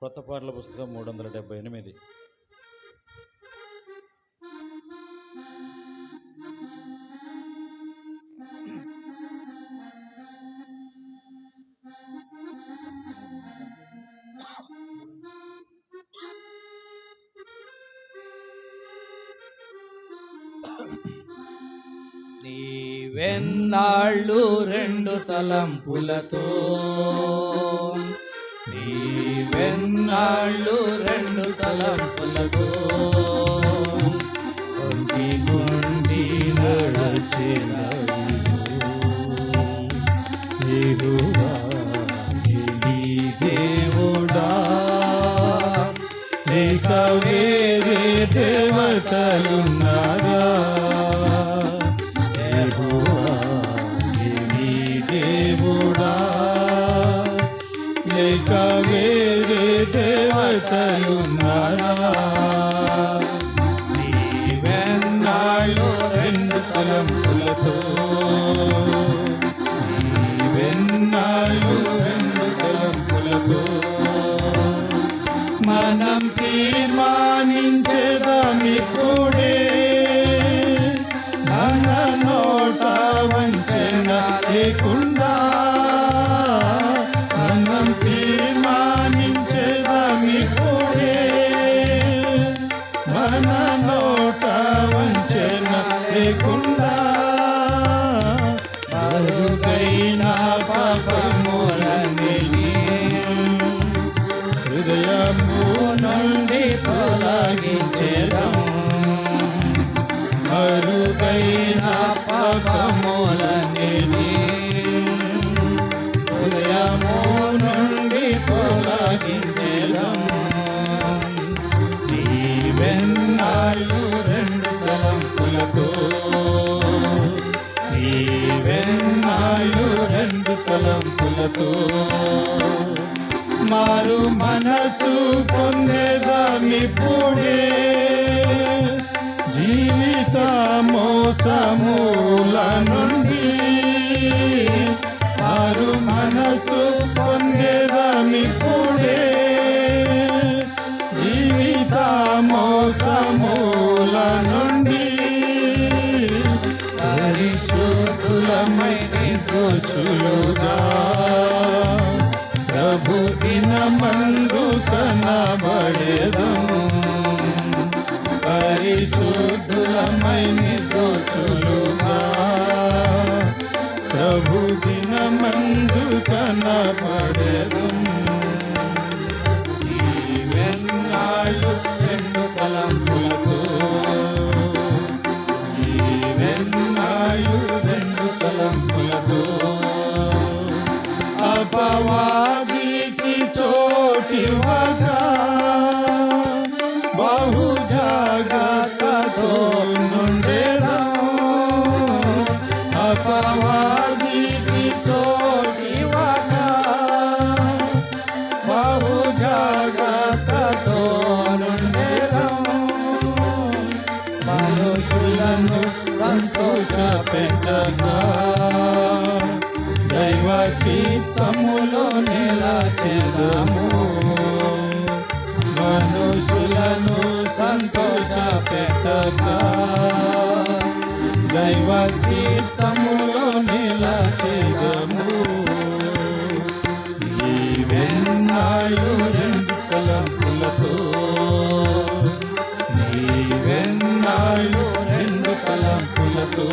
కొత్త పాటల పుస్తకం మూడు వందల డెబ్బై ఎనిమిది. నీవెన్నాళ్ళు రెండు తలంపులతో వెన్నాళ్ళు రెండు తలంపులతో కొంటి గుండి నడచిన దేవుడా నీ వేరే దేవతలున్నారా నీవెన్నాళ్ళు రెండు తలంపులతో. నీవెన్నాళ్ళు రెండు తలంపులతో. మనం తీర్మానించేదామిప్పుడే మన నోట వంచన లేకుండా తలంపులతో మారు మనసు పొందేదామిప్పుడే జీవిత మోసమూల నుండి మందు కనబడేదము పరిశుద్ధులమై దోషులుగా ప్రభు దిన మందు కనబడే దైవ చిత్తములో నిలచెదము. మనుషులను సంతోష పెట్టగా దైవ చిత్తములో నిలచెదము నీవెన్నాళ్ళు రెండు తలంపులతో నీవెన్నాళ్ళు రెండు తలంపులతో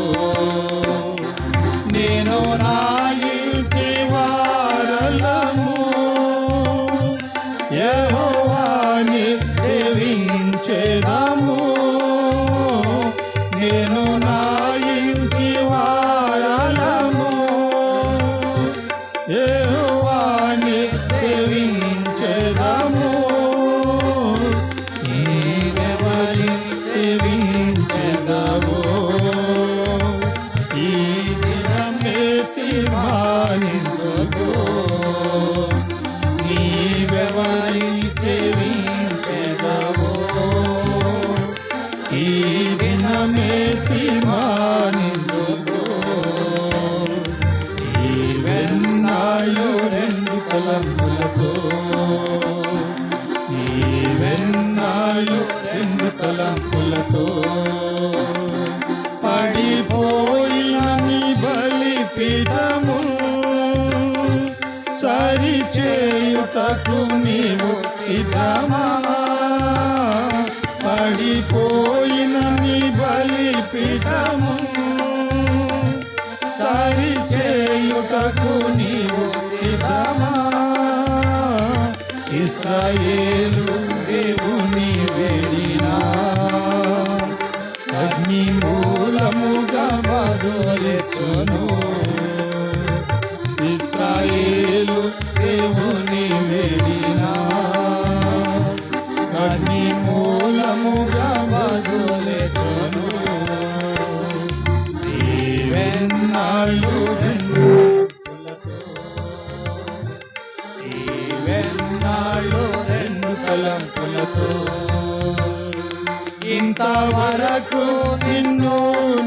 చేయుటకు నీవు సిద్ధమా? పడిపోయిన నీ బలిపీఠము సరి చేయుటకు నీవు సిద్ధమా? ఇస్రాయేలు దేవుని దేవుని అగ్ని మూలముగా బదులెచ్చును ఈవెన్నాళ్ళు ఈవెన్నాళ్ళు రెండు తలంపులతో ఇంతవరకు నిన్ను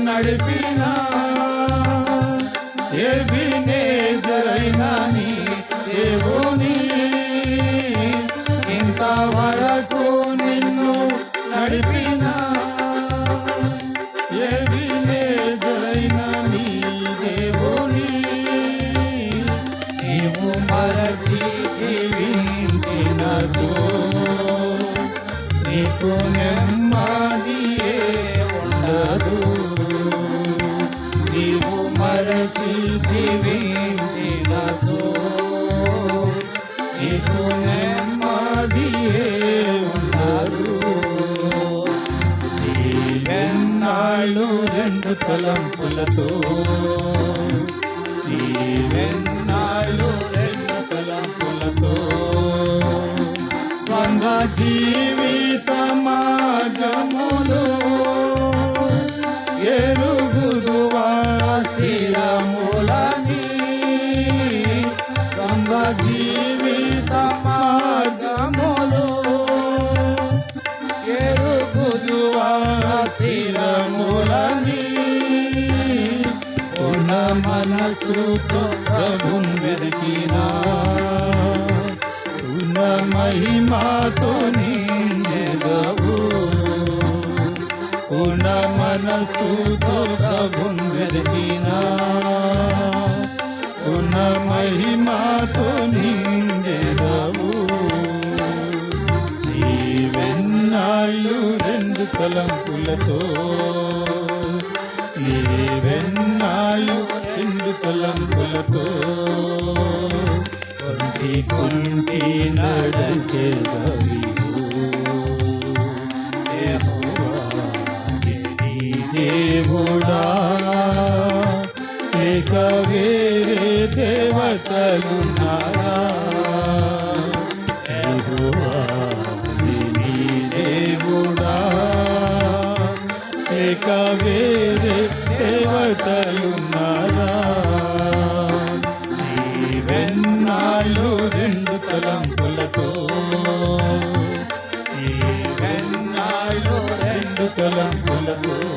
నడిపిన ఏ నీకు నెమ్మదియే ఉండదు. నీవు మరచి జీవించినచో నీకు నెమ్మదియే ఉండదు. నీవెన్నాళ్ళు రెండు తలంపులతో. నీవెన్నాళ్ళు రెండు తలంపులతో. వంద జీవ మనసుతో ప్రభున్ వెతికినా ఉన్న మహిమాతో నిందెదవు ఉన్న మనసుతో ప్రభున్ వెతికినా ఉన్న మహిమాతో నిందెదవు నీవెన్నాళ్ళు రెండు తలంపులతో రెండు తలంపులతో కొంటి కొంటి నడచెదవి దేవుడా లేక వేరే దేవతలున్నారా యెహోవా, నీ కళ్ళు రెండు తలంపులతో. నీవెన్నాళ్ళు రెండు తలంపులతో.